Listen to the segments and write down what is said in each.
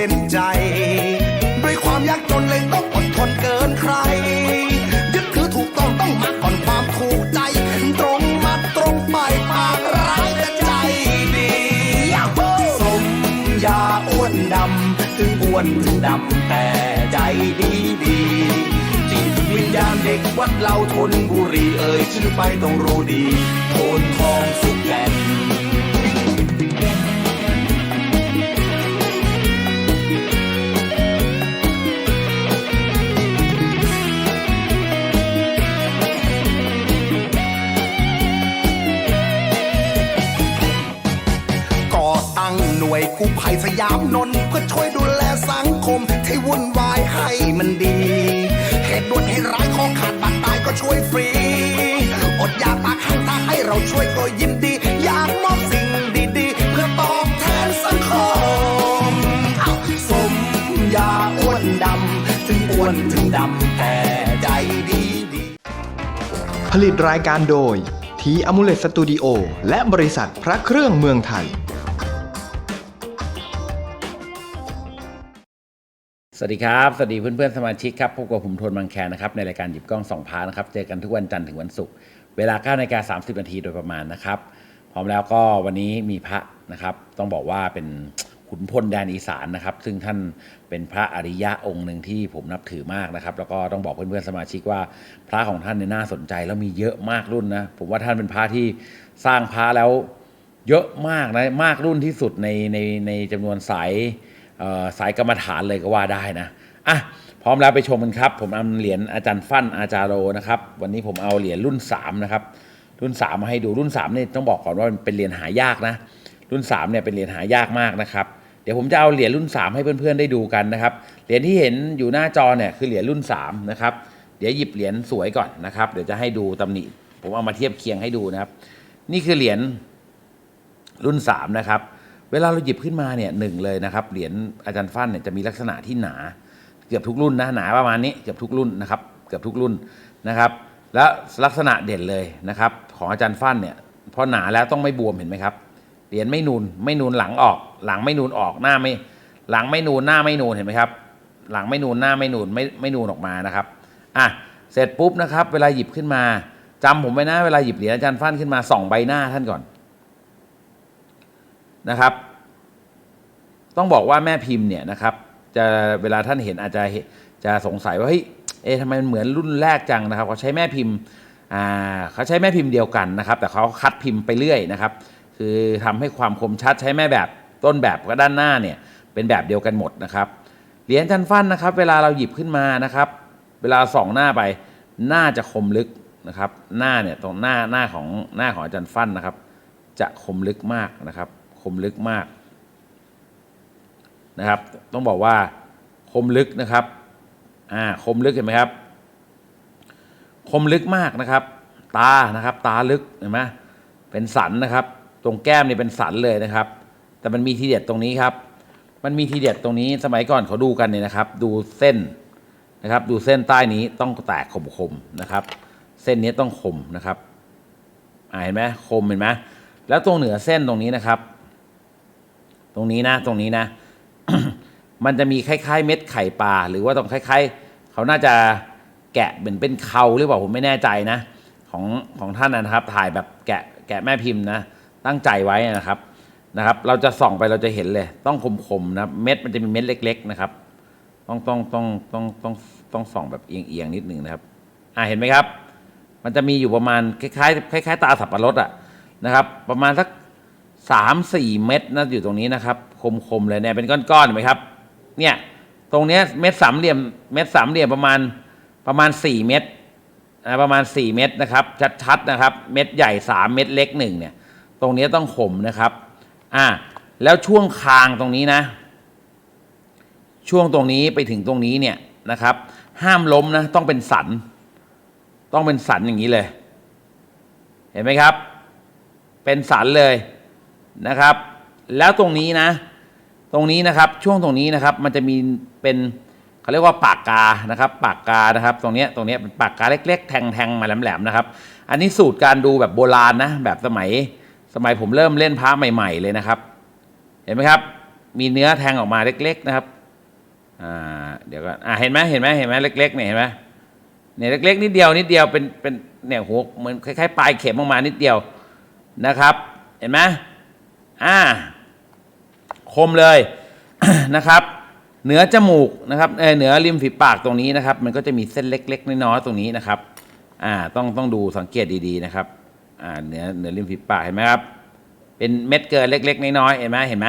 ห็นใจ ด้วยความยากจนเลยต้องอดทนเกินใคร ยึดถือถูกต้องต้องมาก่อนความถูกใจ ตรงมาตรงไปปากร้ายแต่ใจดีสมยาอ้วนดำ ถึงอ้วนถึงดำแต่ใจดีดีจิตวิญญาณเด็กวัดเราทนบุรีเอ่ยชื่อไปต้องรู้ดีโทนทองสุกแก่น ยามนนท์เพื่อช่วยดูแลสังคมที่วุ่นวายให้มันดีเหตุด่วนเหตุร้ายของขาดบาดตายก็ช่วยฟรี อดอยากปากข้างตาให้เราช่วยก็ยินดี อยากมอบสิ่งดีๆ เพื่อตอบแทนสังคมเอาสมยาอ้วนดำ ถึงอ้วนถึงดำแต่ใจดีดีผลิตรายการโดยทีอมูเลตสตูดิโอและบริษัทพระเครื่องเมืองไทย สวัสดีครับ สวัสดีเพื่อนๆสมาชิกครับพบกับผมโทนบางแคนะครับในรายการหยิบกล้องสองพานะครับ เจอกันทุกวันจันทร์ถึงวันศุกร์เวลา9นาฬิกา30นาทีโดยประมาณนะครับ พร้อมแล้วก็วันนี้มีพระนะครับ ต้องบอกว่าเป็นขุนพลแดนอีสานนะครับ ซึ่งท่านเป็นพระอริยะองค์หนึ่งที่ผมนับถือมากนะครับ แล้วก็ต้องบอกเพื่อนๆสมาชิกว่าพระของท่านเนี่ยน่าสนใจแล้วมีเยอะมากรุ่นนะผมว่าท่านเป็นพระที่สร้างพระแล้วเยอะมากนะมากรุ่นที่สุดในในในจำนวนสาย สายกรรมฐานเลยก็ว่าได้นะอะพร้อมแล้วไปชมกันครับ ผมเอาเหรียญอาจารย์ฟั่นอาจารย์โรนะครับวันนี้ผมเอาเหรียญรุ่น3นะครับรุ่น 3 มาให้ดูรุ่น3เนี่ยต้องบอกก่อนว่าเป็นเหรียญหายากนะ รุ่น3เนี่ยเป็นเหรียญหายากมากนะครับเดี๋ยวผมจะเอาเหรียญรุ่น 3 ให้เพื่อนๆได้ดูกันนะครับเหรียญที่เห็นอยู่หน้าจอเนี่ยคือเหรียญรุ่น3นะครับเดี๋ยวหยิบเหรียญสวยก่อนนะครับ เดี๋ยวจะให้ดูตำหนิผมเอามาเทียบเคียงให้ดูนะครับ นี่คือเหรียญรุ่น3นะครับ เวลาเราหยิบขึ้นมาเนี่ยหนึ่งเลยนะครับเหรียญอาจารย์ฟั่นเนี่ยจะมีลักษณะที่หนา เกือบทุกรุ่นนะหนาประมาณนี้เกือบทุกรุ่นนะครับเกือบทุกรุ่นนะครับแล้วลักษณะเด่นเลยนะครับของอาจารย์ฟั่นเนี่ยพอหนาแล้วต้องไม่บวมเห็นไหมครับเหรียญไม่นูนไม่นูนหลังออก หลังไม่นูนออกหน้าไม่หลังไม่นูนหน้าไม่นูนเห็นไหมครับ หลังไม่นูนหน้าไม่นูนไม่ไม่นูนออกมานะครับอะเสร็จปุ๊บนะครับ เวลาหยิบขึ้นมาจำผมไว้นะเวลาหยิบเหรียญอาจารย์ฟั่นขึ้นมาส่องใบหน้าท่านก่อน นะครับ ต้องบอกว่าแม่พิมพ์เนี่ยนะครับ จะเวลาท่านเห็นอาจจะจะสงสัยว่าเฮ้ยเอ๊ะทำไมมันเหมือนรุ่นแรกจังนะครับเขาใช้แม่พิมพ์อ่าเขาใช้แม่พิมพ์เดียวกันนะครับ แต่เขาคัดพิมพ์ไปเรื่อยนะครับ คือทำให้ความคมชัดใช้แม่แบบต้นแบบกับด้านหน้าเนี่ยเป็นแบบเดียวกันหมดนะครับเหรียญจันฟันนะครับ เวลาเราหยิบขึ้นมานะครับ เวลาส่องหน้าไปหน้าจะคมลึกนะครับ หน้าเนี่ยตรงหน้าหน้าของหน้าของอาจารย์ฟันนะครับ จะคมลึกมากนะครับ คมลึกมากนะครับ ต้องบอกว่าคมลึกนะครับอ่าคมลึกเห็นไหมครับ คมลึกมากนะครับ ตานะครับ ตาลึกเห็นไหมเป็นสันนะครับ ตรงแก้มนี่เป็นสันเลยนะครับ แต่มันมีทีเด็ดตรงนี้ครับ มันมีทีเด็ดตรงนี้สมัยก่อนเขาดูกันเนี่ยนะครับ ดูเส้นนะครับ ดูเส้นใต้นี้ต้องแตกคมๆนะครับ เส้นนี้ต้องคมนะครับเห็นไหมคมเห็นไหมแล้วตรงเหนือเส้นตรงนี้นะครับ รงนี้นะ ตรงนี้นะ มันจะมีคล้ายๆ เม็ดไข่ปลาหรือว่าตรงคล้ายๆ เขาน่าจะแกะเหมือนเป็นเขาหรือเปล่าผมไม่แน่ใจนะ ของของท่านนะครับ ถ่ายแบบแกะแกะแม่พิมพ์นะ ตั้งใจไว้นะครับนะครับ เราจะส่องไปเราจะเห็นเลย ต้องคมๆนะเม็ดมันจะมีเม็ดเล็ก ๆ นะครับ ต้องต้องต้องต้องต้องต้องส่องแบบเอียงๆนิดหนึ่งนะครับอ่าเห็นไหมครับ มันจะมีอยู่ประมาณคล้ายๆคล้ายๆ ตาสับปะรดอะนะครับ ประมาณสัก สามสี่เม็ดนะอยู่ตรงนี้นะครับ คมๆเลยเนี่ยเป็นก้อนๆเห็นไหมครับ เนี่ยตรงเนี้ยเม็ดสามเหลี่ยมเม็ดสามเหลี่ยมประมาณประมาณสี่เม็ดนะประมาณสี่เม็ดนะครับ ชัดๆนะครับ เม็ดใหญ่สามเม็ดเล็กหนึ่งเนี่ย ตรงนี้ต้องคมนะครับอ่าแล้วช่วงคางตรงนี้นะ ช่วงตรงนี้ไปถึงตรงนี้เนี่ยนะครับ ห้ามล้มนะต้องเป็นสัน ต้องเป็นสันอย่างนี้เลย เห็นไหมครับ เป็นสันเลย นะครับ แล้วตรงนี้นะ ตรงนี้นะครับช่วงตรงนี้นะครับ มันจะมีเป็นเขาเรียกว่าปากกานะครับ ปากกานะครับ ตรงเนี้ยตรงเนี้ยเป็นปากกาเล็ก ๆ แทงๆมาแหลมๆนะครับ อันนี้สูตรการดูแบบโบราณนะ แบบสมัยสมัยผมเริ่มเล่นพระใหม่ ๆ เลยนะครับ เห็นไหมครับ มีเนื้อแทงออกมาเล็ก ๆ นะครับอ่าเดี๋ยวก็อ่าเห็นไหมเห็นไหมเห็นไหมเล็กๆเนี่ยเห็นไหมเนี่ยเล็กๆนิดเดียวนิดเดียวเป็นเป็นเนี่ยหัวเหมือนคล้ายๆปลายเข็มออกมานิดเดียวนะครับ เห็นไหม อ่า คมเลยนะครับเหนือจมูกนะครับเออเหนือริมฝีปากตรงนี้นะครับ มันก็จะมีเส้นเล็ก ๆน้อยๆตรงนี้นะครับอ่าต้องต้องดูสังเกตดีๆนะครับอ่าเหนือเหนือริมฝีปากเห็นไหมครับ เป็นเม็ดเกินเล็ก ๆน้อยๆเห็นไหมเห็นไหม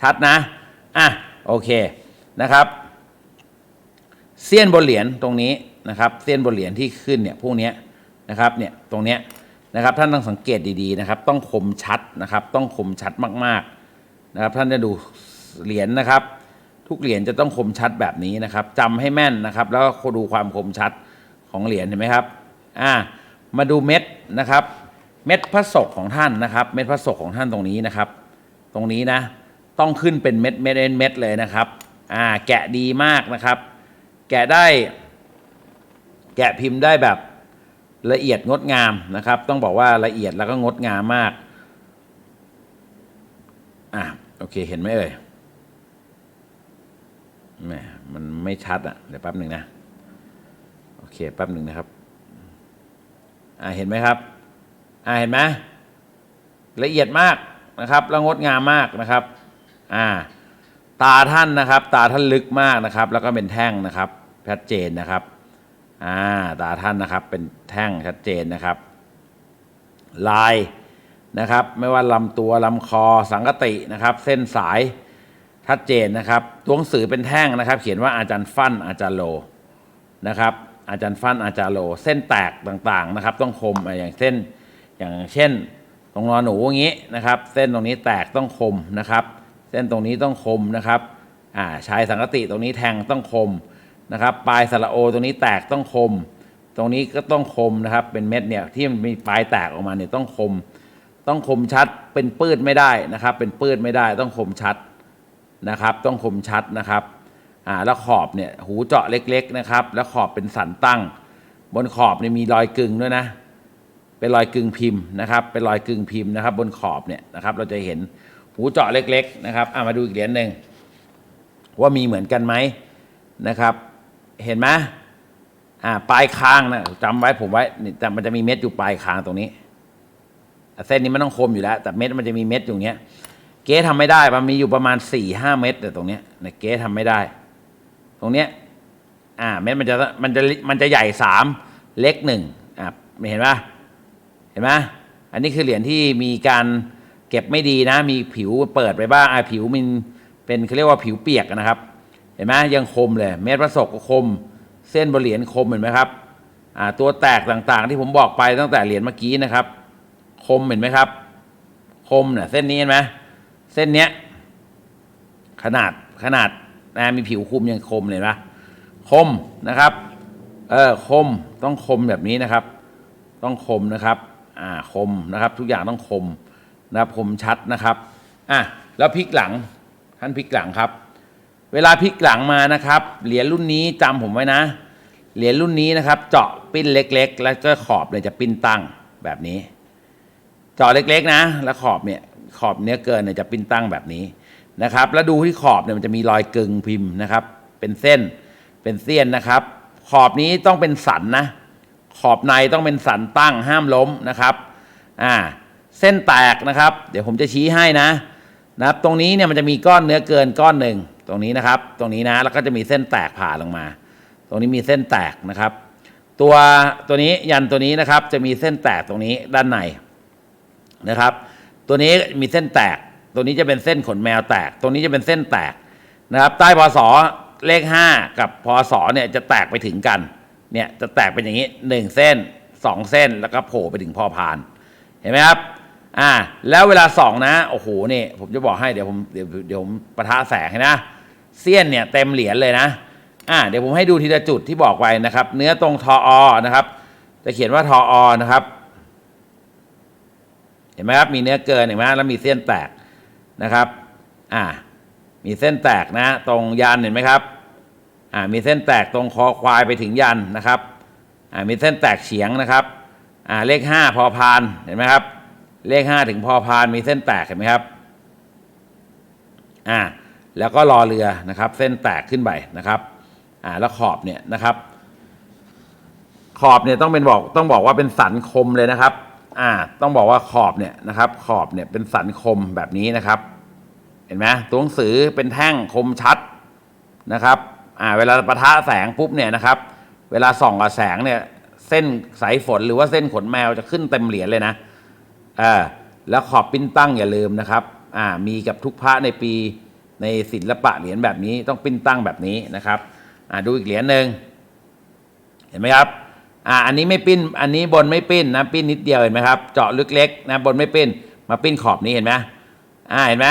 ชัดนะอะโอเคนะครับเสี้ยนบนเหรียญตรงนี้นะครับ เสี้ยนบนเหรียญที่ขึ้นเนี่ยพวกนี้นะครับเนี่ยตรงเนี้ย นะครับท่านต้องสังเกตดีๆนะครับ ต้องคมชัดนะครับ ต้องคมชัดมากๆนะครับ ท่านจะดูเหรียญนะครับ ทุกเหรียญจะต้องคมชัดแบบนี้นะครับจำให้แม่นนะครับ แล้วก็ดูความคมชัดของเหรียญเห็นไหมครับอ่ามาดูเม็ดนะครับ เม็ดพระศกของท่านนะครับ เม็ดพระศกของท่านตรงนี้นะครับ ตรงนี้นะ ต้องขึ้นเป็นเม็ดเม็ดเม็ดเลยนะครับอ่าแกะดีมากนะครับ แกะได้ แกะพิมพ์ได้แบบ ละเอียดงดงามนะครับ ต้องบอกว่าละเอียดแล้วก็งดงามมากอะโอเคเห็นไหมเอ่ยแหมมันไม่ชัดอะเดี๋ยวแป๊บหนึ่งนะโอเคแป๊บหนึ่งนะครับอ่าเห็นไหมครับอ่าเห็นไหมละเอียดมากนะครับแล้วงดงามมากนะครับอ่าตาท่านนะครับ ตาท่านลึกมากนะครับ แล้วก็เป็นแท่งนะครับชัดเจนนะครับ อ่าตาท่านนะครับเป็นแท่งชัดเจนนะครับ ลายนะครับ ไม่ว่าลำตัวลำคอสังกตินะครับ เส้นสายชัดเจนนะครับตัวหนังสือเป็นแท่งนะครับ เขียนว่าอาจารย์ฟั่นอาจารย์โลนะครับ อาจารย์ฟั่นอาจารย์โล เส้นแตกต่างๆนะครับ ต้องคมอย่างเส้นอย่างเช่น ตรงนอนหนูอย่างนี้นะครับ เส้นตรงนี้แตกต้องคมนะครับ เส้นตรงนี้ต้องคมนะครับอ่าชายสังกติตรงนี้แทงต้องคม นะครับปลายสระโอตรงนี้แตกต้องคม ตรงนี้ก็ต้องคมนะครับเป็นเม็ดเนี่ยที่มันมีปลายแตกออกมาเนี่ยต้องคม ต้องคมชัดเป็นปืดไม่ได้นะครับ เป็นปืดไม่ได้ต้องคมชัดนะครับ ต้องคมชัดนะครับอ่าแล้วขอบเนี่ยหูเจาะเล็ก ๆนะครับ แล้วขอบเป็นสันตั้ง บนขอบเนี่ยมีรอยกึ่งด้วยนะเป็นรอยกึ่งพิมพ์นะครับ เป็นรอยกึ่งพิมพ์นะครับ บนขอบเนี่ยนะครับ เราจะเห็นหูเจาะเล็ก ๆ นะครับอ่ามาดูอีกเหรียญหนึ่งว่ามีเหมือนกันไหมนะครับ เห็นไหมอ่าปลายคางนะจำไว้ผมไว้นี่แต่มันจะมีเม็ดอยู่ปลายคางตรงนี้ เส้นนี้มันต้องคมอยู่แล้ว แต่เม็ดมันจะมีเม็ดอยู่อย่างเงี้ย เก๊ทำไม่ได้มันมีอยู่ประมาณ4ี่ห้าเม็ดแต่ตรงเนี้ยเนี่ยเก๊ทำไม่ได้ ตรงเนี้ยอ่าเม็ดมันจะมันจะมันจะใหญ่สามเล็กหนึ่งอ่าเห็นปะเห็นไหมอันนี้คือเหรียญที่มีการเก็บไม่ดีนะ มีผิวเปิดไปบ้างอ่าผิวมันเป็นเขาเรียกว่าผิวเปียกนะครับ เห็นไหมยังคมเลยเม็ดประศกก็คม เส้นบนเหรียญคมเห็นไหมครับตัวแตกต่างๆ ที่ผมบอกไปตั้งแต่เหรียญเมื่อกี้นะครับ คมเห็นไหมครับ คมเนี่ยเส้นนี้เห็นไหมเส้นเนี้ยขนาดขนาดนะมีผิวคุมยังคมเลยนะคมนะครับเออคมต้องคมแบบนี้นะครับ ต้องคมนะครับอ่าคมนะครับ ทุกอย่างต้องคมนะครับคมชัดนะครับอะแล้วพลิกหลังท่านพลิกหลังครับ เวลาพลิกหลังมานะครับ เหรียญรุ่นนี้จำผมไว้นะ เหรียญรุ่นนี้นะครับ เจาะปิ้นเล็ก ๆ แล้วก็ขอบเลยจะปิ้นตั้งแบบนี้ เจาะเล็กๆนะ แล้วขอบเนี่ยขอบเนื้อเกินเนี่ยจะปิ้นตั้งแบบนี้นะครับ แล้วดูที่ขอบเนี่ยมันจะมีรอยกึ่งพิมพ์นะครับ เป็นเส้นเป็นเสี้ยนนะครับ ขอบนี้ต้องเป็นสันนะ ขอบในต้องเป็นสันตั้งห้ามล้มนะครับอ่าเส้นแตกนะครับ เดี๋ยวผมจะชี้ให้นะ นะครับตรงนี้เนี่ยมันจะมีก้อนเนื้อเกินก้อนหนึ่งตรงนี้นะครับ ตรงนี้นะแล้วก็จะมีเส้นแตกผ่าลงมา ตรงนี้มีเส้นแตกนะครับ ตัวตัวนี้ยันตัวนี้นะครับ จะมีเส้นแตกตรงนี้ด้านในนะครับ ตัวนี้มีเส้นแตก ตัวนี้จะเป็นเส้นขนแมวแตกตัวนี้จะเป็นเส้นแตกนะครับ ใต้พศเลข 5 กับพศเนี่ยจะแตกไปถึงกันเนี่ยจะแตกเป็นอย่างนี้ 1 เส้น 2 เส้นแล้วก็โผล่ไปถึงพอพาน เห็นไหมครับ อ่าแล้วเวลาส่องนะโอ้โหนี่ผมจะบอกให้เดี๋ยวผมเดี๋ยวเดี๋ยวผมประทะแสงให้นะเสี้ยนเนี่ยเต็มเหรียญเลยนะอ่าเดี๋ยวผมให้ดูทีละจุดที่บอกไว้นะครับ เนื้อตรงทออนะครับจะเขียนว่าทออนะครับ เห็นไหมครับมีเนื้อเกินเห็นไหมแล้วมีเส้นแตกนะครับอ่ามีเส้นแตกนะ ตรงยันเห็นไหมครับอ่ามีเส้นแตกตรงคอควายไปถึงยันนะครับอ่ามีเส้นแตกเฉียงนะครับอ่าเลขห้าพอพานเห็นไหมครับ เลขห้าถึงพอพานมีเส้นแตกเห็นไหมครับ อ่า แล้วก็รอเรือนะครับ เส้นแตกขึ้นไปนะครับ อ่า แล้วขอบเนี่ยนะครับ ขอบเนี่ยต้องเป็นบอกต้องบอกว่าเป็นสันคมเลยนะครับ อ่า ต้องบอกว่าขอบเนี่ยนะครับ ขอบเนี่ยเป็นสันคมแบบนี้นะครับ เห็นไหมตัวหนังสือเป็นแท่งคมชัดนะครับ อ่า เวลาปะทะแสงปุ๊บเนี่ยนะครับ เวลาส่องกับแสงเนี่ย เส้นสายฝนหรือว่าเส้นขนแมวจะขึ้นเต็มเหรียญเลยนะ เออแล้วขอบปิ้นตั้งอย่าลืมนะครับอ่ามีกับทุกพระในปีในศิลปะเหรียญแบบนี้ต้องปิ้นตั้งแบบนี้นะครับอ่าดูอีกเหรียญหนึ่งเห็นไหมครับอ่าอันนี้ไม่ปิ้นอันนี้บนไม่ปิ้นนะปิ้นนิดเดียวเห็นไหมครับเจาะลึกเล็กนะบนไม่ปิ้นมาปิ้นขอบนี้เห็นไหมอ่าเห็นไหม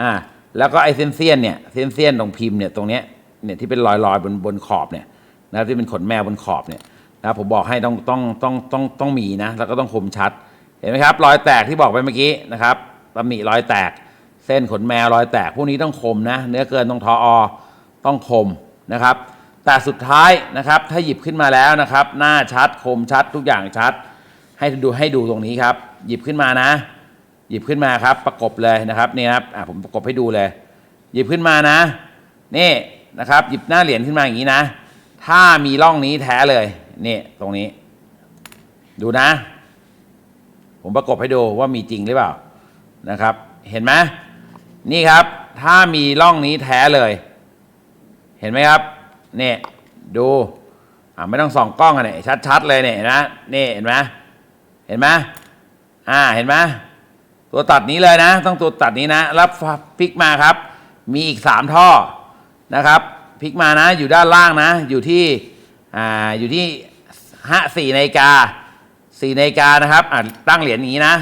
อ่าแล้วก็ไอเซนเซียนเนี่ยเซนเซียนตรงพิมพ์เนี่ยตรงเนี้ยเนี่ยที่เป็นรอยรอยๆบนบนขอบเนี่ยนะครับที่เป็นขนแมวบนขอบเนี่ยนะผมบอกให้ต้องต้องต้องต้องต้องมีนะแล้วก็ต้องคมชัด ห็นไหมครับรอยแตกที่บอกไปเมื่อกี้นะครับตำหนิรอยแตก เส้นขนแมวรอยแตก พวกนี้ต้องคมนะ เนื้อเกินต้องทออต้องคมนะครับ แต่สุดท้ายนะครับ ถ้าหยิบขึ้นมาแล้วนะครับ หน้าชัดคมชัดทุกอย่างชัด ให้ดูให้ดูตรงนี้ครับ หยิบขึ้นมานะ หยิบขึ้นมาครับประกบเลยนะครับนี่ครับอะผมประกบให้ดูเลย หยิบขึ้นมานะ นี่นะครับ หยิบหน้าเหรียญขึ้นมาอย่างนี้นะ ถ้ามีร่องนี้แท้เลยนี่ตรงนี้ ดูนะ ผมประกบให้ดูว่ามีจริงหรือเปล่านะครับ เห็นไหมนี่ครับ ถ้ามีร่องนี้แท้เลย เห็นไหมครับเนี่ยดูอ่าไม่ต้องส่องกล้องกันเนี่ยชัดๆเลยเนี่ยเห็นไหมนี่เห็นไหมเห็นไหมอ่าเห็นไหมตัวตัดนี้เลยนะ ต้องตัวตัดนี้นะแล้วพลิกมาครับ มีอีกสามท่อนะครับพลิกมานะ อยู่ด้านล่างนะ อยู่ที่อ่าอยู่ที่ห้าสี่นาฬิกา สี่นาฬิกานะครับอ่าตั้งเหรียญอย่างนี้นะ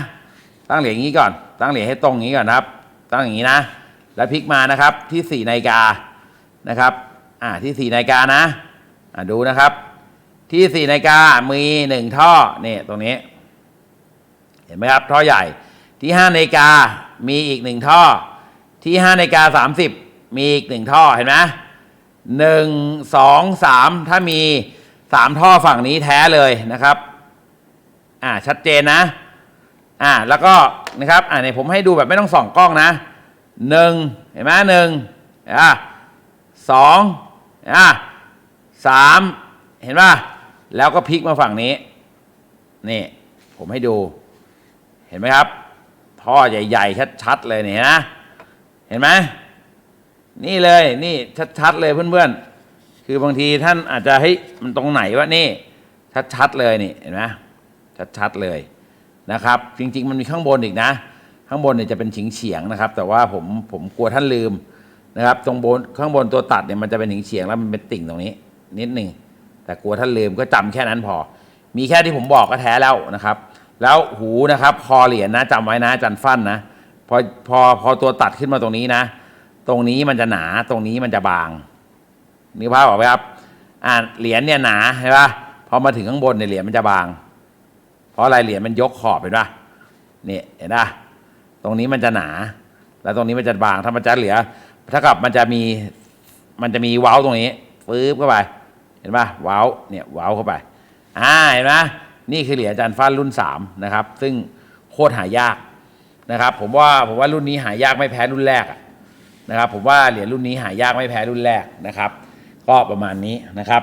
ตั้งเหรียญอย่างนี้ก่อน ตั้งเหรียญให้ตรงอย่างนี้ก่อนครับ ตั้งอย่างนี้นะ แล้วพลิกมานะครับที่สี่นาฬิกานะครับอ่าที่สี่นาฬิกานะอ่าดูนะครับ ที่สี่นาฬิกามีหนึ่งท่อนี่ตรงนี้ เห็นไหมครับท่อใหญ่ที่ห้านาฬิกามีอีกหนึ่งท่อ ที่ห้านาฬิกาสามสิบมีอีกหนึ่งท่อเห็นไหมหนึ่งสองสามถ้ามีสามท่อฝั่งนี้แท้เลยนะครับ อ่าชัดเจนนะอ่าแล้วก็นะครับอ่าเนี่ยผมให้ดูแบบไม่ต้องส่องกล้องนะหนึ่งเห็นไหมหนึ่งอ่าสองอ่าสามเห็นป่ะแล้วก็พลิกมาฝั่งนี้นี่ผมให้ดูเห็นไหมครับ ท่อใหญ่ๆ ชัดๆ เลยเนี่ยนะเห็นไหมนี่เลยนี่ชัดๆ เลยเพื่อนๆ คือบางทีท่านอาจจะเฮ้ยมันตรงไหนวะนี่ ชัดๆ เลยนี่เห็นไหม ชัดๆเลยนะครับ จริง ๆ มันมีข้างบนอีกนะ ข้างบนเนี่ยจะเป็นฉิงเฉียงๆนะครับ แต่ว่าผมผมกลัวท่านลืมนะครับ ตรงบนข้างบนตัวตัดเนี่ยมันจะเป็นฉิงเฉียงแล้วมันเป็นติ่งตรงนี้ นิดหนึ่งแต่กลัวท่านลืมก็จำแค่นั้นพอ มีแค่ที่ผมบอกก็แท้แล้วนะครับ แล้วหูนะครับคอเหรียญนะจำไว้นะจันฟันนะพอพอพอตัวตัดขึ้นมาตรงนี้นะ ตรงนี้มันจะหนาตรงนี้มันจะบางนึกภาพออกไหมครับอ่าเหรียญเนี่ยหนาใช่ปะพอมาถึงข้างบนเนี่ยเหรียญมันจะบาง เพราะอะไรเหรียญมันยกขอบเห็นปะนี่เห็นปะตรงนี้มันจะหนา แล้วตรงนี้มันจะบางถ้ามันจะเหลือถ้ากับมันจะมีมันจะมีเว้าตรงนี้ฟื้บเข้าไป เห็นปะเว้าเนี่ยเว้าเข้าไปอ่าเห็นไหมนี่คือเหรียญอาจารย์ฟ้านรุ่นสามนะครับ ซึ่งโคตรหายากนะครับ ผมว่าผมว่ารุ่นนี้หายากไม่แพ้รุ่นแรกนะครับ ผมว่าเหรียญรุ่นนี้หายากไม่แพ้รุ่นแรกนะครับ ก็ประมาณนี้นะครับ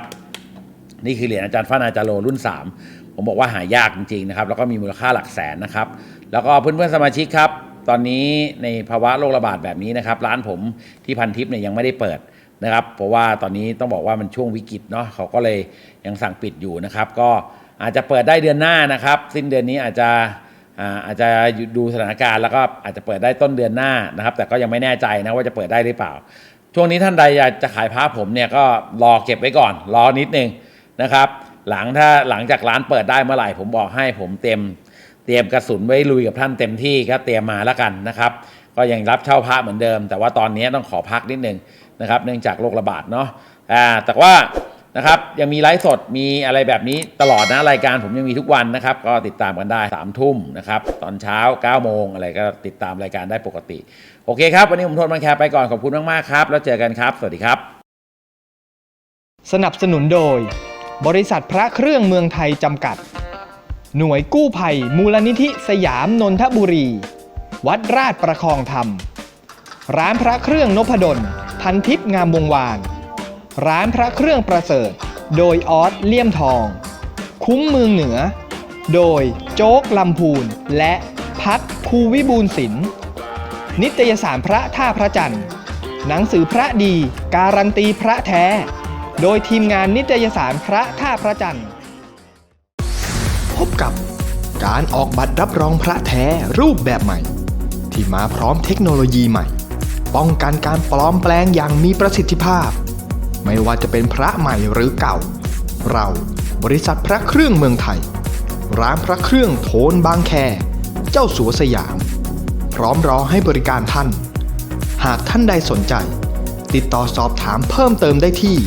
นี่คือเหรียญอาจารย์ฟ้านอาจารโลรุ่น 3 ผมบอกว่าหายากจริงๆนะครับ แล้วก็มีมูลค่าหลักแสนนะครับ แล้วก็เพื่อนๆสมาชิกครับ ตอนนี้ในภาวะโรคระบาดแบบนี้นะครับ ร้านผมที่พันทิปเนี่ยยังไม่ได้เปิดนะครับ เพราะว่าตอนนี้ต้องบอกว่ามันช่วงวิกฤตเนาะเขาก็เลยยังสั่งปิดอยู่นะครับ ก็อาจจะเปิดได้เดือนหน้านะครับ สิ้นเดือนนี้อาจจะอาอาจจะดูสถานการณ์แล้วก็อาจจะเปิดได้ต้นเดือนหน้านะครับ แต่ก็ยังไม่แน่ใจนะว่าจะเปิดได้หรือเปล่า ช่วงนี้ท่านใดอยากจะขายพระผมเนี่ยก็รอเก็บไว้ก่อน รอนิดนึงนะครับ หลังถ้าหลังจากร้านเปิดได้เมื่อไหร่ผมบอกให้ผมเตรียมเตรียมกระสุนไว้ลุยกับท่านเต็มที่ก็เตรียมมาแล้วกันนะครับ ก็ยังรับเช่าพระเหมือนเดิม แต่ว่าตอนนี้ต้องขอพักนิดนึงนะครับเนื่องจากโรคระบาดเนาะอ่าแต่ว่านะครับยังมีไลฟ์สดมีอะไรแบบนี้ตลอดนะรายการผมยังมีทุกวันนะครับ ก็ติดตามกันได้3ามทุ่มนะครับตอนเช้า9ก้าโมงอะไรก็ติดตามรายการได้ปกติ โอเคครับ วันนี้ผมทนมันแคร์ไปก่อนขอบคุณมาก ๆ ครับ แล้วเจอกันครับ สวัสดีครับ สนับสนุนโดย บริษัทพระเครื่องเมืองไทยจำกัด หน่วยกู้ภัยมูลนิธิสยามนนทบุรี วัดราชประคองธรรม ร้านพระเครื่องนพดล พันทิพย์งามวงวาน ร้านพระเครื่องประเสริฐ โดยออสเลี่ยมทอง คุ้มเมืองเหนือ โดยโจ๊กลำพูนและพัดคูวิบูลศิลป์นิตยสารพระท่าพระจันทร์ หนังสือพระดี การันตีพระแท้ โดยทีมงานนิตยสารพระท่าพระจันทร์ พบกับการออกบัตรรับรองพระแท้รูปแบบใหม่ ที่มาพร้อมเทคโนโลยีใหม่ ป้องกันการปลอมแปลงอย่างมีประสิทธิภาพ ไม่ว่าจะเป็นพระใหม่หรือเก่า เราบริษัทพระเครื่องเมืองไทย ร้านพระเครื่องโทนบางแค เจ้าสัวสยาม พร้อมรอให้บริการท่าน หากท่านใดสนใจ ติดต่อสอบถามเพิ่มเติมได้ที่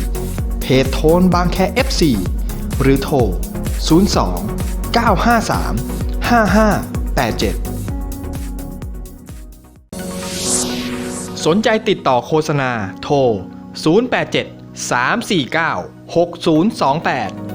เพจโทนบางแค FC หรือโทร 02 953 5587 สนใจติดต่อโฆษณาโทร 087 349 6028